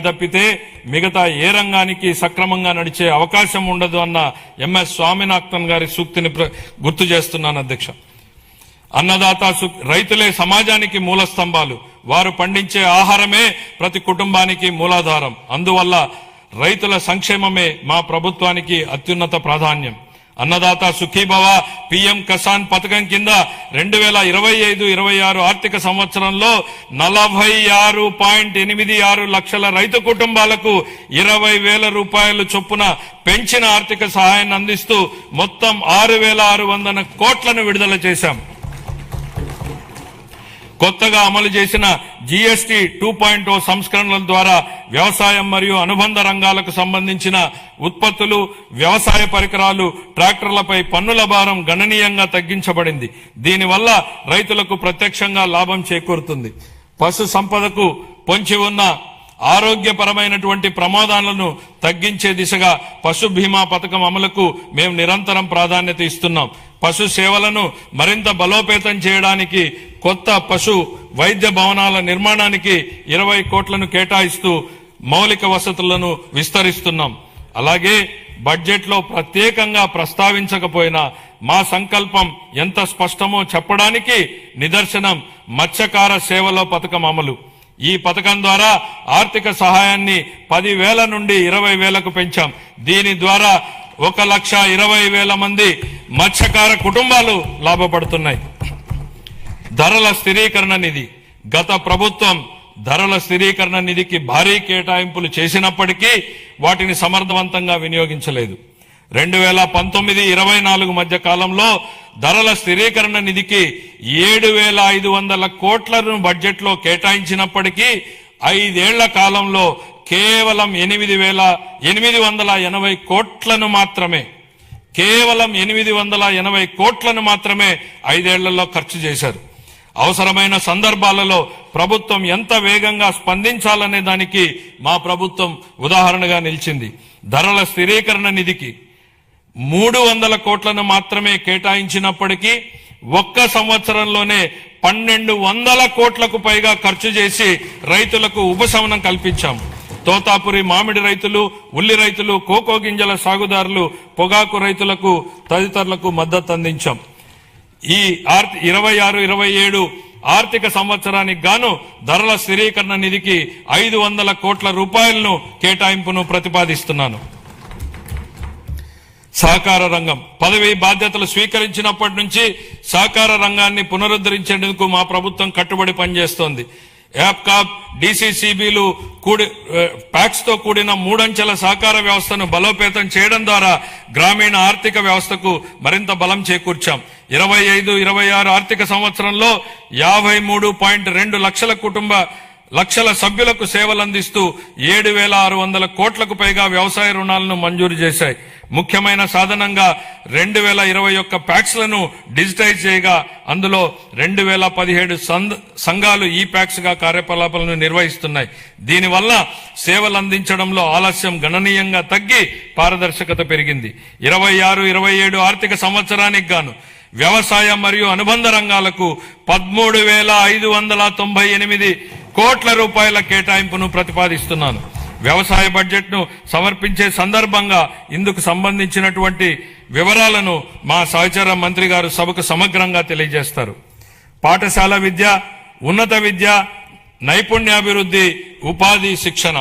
తప్పితే మిగతా ఏ రంగానికి సక్రమంగా నడిచే అవకాశం ఉండదు అన్న ఎంఎస్ స్వామినాథన్ గారి సూక్తిని గుర్తు చేస్తున్నాను అధ్యక్ష. అన్నదాత రైతులే సమాజానికి మూల స్తంభాలు. వారు పండించే ఆహారమే ప్రతి కుటుంబానికి మూలాధారం. అందువల్ల రైతుల సంక్షేమమే మా ప్రభుత్వానికి అత్యున్నత ప్రాధాన్యం. అన్నదాత సుఖీభవ పిఎం కిసాన్ పథకం కింద రెండు వేల ఇరవై ఐదు ఇరవై ఆరు ఆర్థిక సంవత్సరంలో నలభై ఆరు పాయింట్ ఎనిమిది ఆరు లక్షల రైతు కుటుంబాలకు ఇరవై వేల రూపాయలు చొప్పున పెంచిన ఆర్థిక సహాయాన్ని అందిస్తూ మొత్తం ఆరు వేల ఆరు వందల కోట్లను విడుదల చేశాం. కొత్తగా అమలు చేసిన జీఎస్టీ టూ పాయింట్ ఓ సంస్కరణల ద్వారా వ్యవసాయం మరియు అనుబంధ రంగాలకు సంబంధించిన ఉత్పత్తులు వ్యవసాయ పరికరాలు ట్రాక్టర్లపై పన్నుల భారం గణనీయంగా తగ్గించబడింది. దీనివల్ల రైతులకు ప్రత్యక్షంగా లాభం చేకూరుతుంది. పశు సంపదకు పొంచి ఉన్న ఆరోగ్యపరమైనటువంటి ప్రమాదాలను తగ్గించే దిశగా పశు బీమా పథకం అమలుకు మేము నిరంతరం ప్రాధాన్యత ఇస్తున్నాం. పశు సేవలను మరింత బలోపేతం చేయడానికి కొత్త పశు వైద్య భవనాల నిర్మాణానికి ఇరవై కోట్లను కేటాయిస్తూ మౌలిక వసతులను విస్తరిస్తున్నాం. అలాగే బడ్జెట్లో ప్రత్యేకంగా ప్రస్తావించకపోయినా మా సంకల్పం ఎంత స్పష్టమో చెప్పడానికి నిదర్శనం మత్స్యకార సేవలో పథకం అమలు. ఈ పథకం ద్వారా ఆర్థిక సహాయాన్ని పదివేల నుండి ఇరవై వేలకు పెంచాం. దీని ద్వారా ఒక లక్ష ఇరవై వేల మంది మత్స్యకార కుటుంబాలు లాభపడుతున్నాయి. ధరల స్థిరీకరణ నిధి. గత ప్రభుత్వం ధరల స్థిరీకరణ నిధికి భారీ కేటాయింపులు చేసినప్పటికీ వాటిని సమర్థవంతంగా వినియోగించలేదు. రెండు వేల పంతొమ్మిది ఇరవై నాలుగు మధ్య కాలంలో ధరల స్థిరీకరణ నిధికి ఏడు వేల ఐదు వందల కోట్లను బడ్జెట్లో కేటాయించినప్పటికీ ఐదేళ్ళ కాలంలో కేవలం ఎనిమిది వేల ఎనిమిది వందల ఎనభై కోట్లను మాత్రమే కేవలం ఎనిమిది వందల ఎనభై కోట్లను మాత్రమే ఐదేళ్ళలో ఖర్చు చేశారు. అవసరమైన సందర్భాలలో ప్రభుత్వం ఎంత వేగంగా స్పందించాలనే దానికి మా ప్రభుత్వం ఉదాహరణగా నిలిచింది. ధరల స్థిరీకరణ నిధికి మూడు వందల కోట్లను మాత్రమే కేటాయించినప్పటికీ ఒక్క సంవత్సరంలోనే పన్నెండు వందల కోట్లకు పైగా ఖర్చు చేసి రైతులకు ఉపశమనం కల్పించాం. తోతాపురి మామిడి రైతులు ఉల్లి రైతులు కోకో గింజల సాగుదారులు పొగాకు రైతులకు తదితరులకు మద్దతు అందించాం. ఈ ఆర్థి ఇరవై ఆరు ఇరవై ఏడు ఆర్థిక సంవత్సరానికి గాను ధరల స్థిరీకరణ నిధికి ఐదు వందల కోట్ల రూపాయలను కేటాయింపును ప్రతిపాదిస్తున్నాను. సహకార రంగం. పదవి బాధ్యతలు స్వీకరించినప్పటి నుంచి సహకార రంగాన్ని పునరుద్ధరించేందుకు మా ప్రభుత్వం కట్టుబడి పనిచేస్తోంది. యాప్కాప్ డిసిసిబిలు కూడి ప్యాక్స్తో కూడిన మూడంచెల సహకార వ్యవస్థను బలోపేతం చేయడం ద్వారా గ్రామీణ ఆర్థిక వ్యవస్థకు మరింత బలం చేకూర్చాం. ఇరవై ఐదు ఇరవై ఆరు ఆర్థిక సంవత్సరంలో యాభై మూడు పాయింట్ రెండు లక్షల కుటుంబ లక్షల సభ్యులకు సేవలు అందిస్తూ ఏడు వేల ఆరు వందల కోట్లకు పైగా వ్యవసాయ రుణాలను మంజూరు చేశాయి. ముఖ్యమైన సాధనంగా రెండు వేల ఇరవై ఒక్క ప్యాక్స్లను డిజిటైజ్ చేయగా అందులో రెండు వేల పదిహేడు సంఘాలు ఈ ప్యాక్స్గా కార్యకలాపాలను నిర్వహిస్తున్నాయి. దీనివల్ల సేవలు అందించడంలో ఆలస్యం గణనీయంగా తగ్గి పారదర్శకత పెరిగింది. ఇరవై ఆరు ఇరవై ఏడు ఆర్థిక సంవత్సరానికి గాను వ్యవసాయ మరియు అనుబంధ రంగాలకు పదమూడు వేల ఐదు వందల తొంభై ఎనిమిది కోట్ల రూపాయల కేటాయింపును ప్రతిపాదిస్తున్నాను. వ్యవసాయ బడ్జెట్ను సమర్పించే సందర్భంగా ఇందుకు సంబంధించినటువంటి వివరాలను మా సహచర మంత్రి గారు సభకు సమగ్రంగా తెలియజేస్తారు. పాఠశాల విద్య ఉన్నత విద్య నైపుణ్యాభివృద్ధి ఉపాధి శిక్షణ.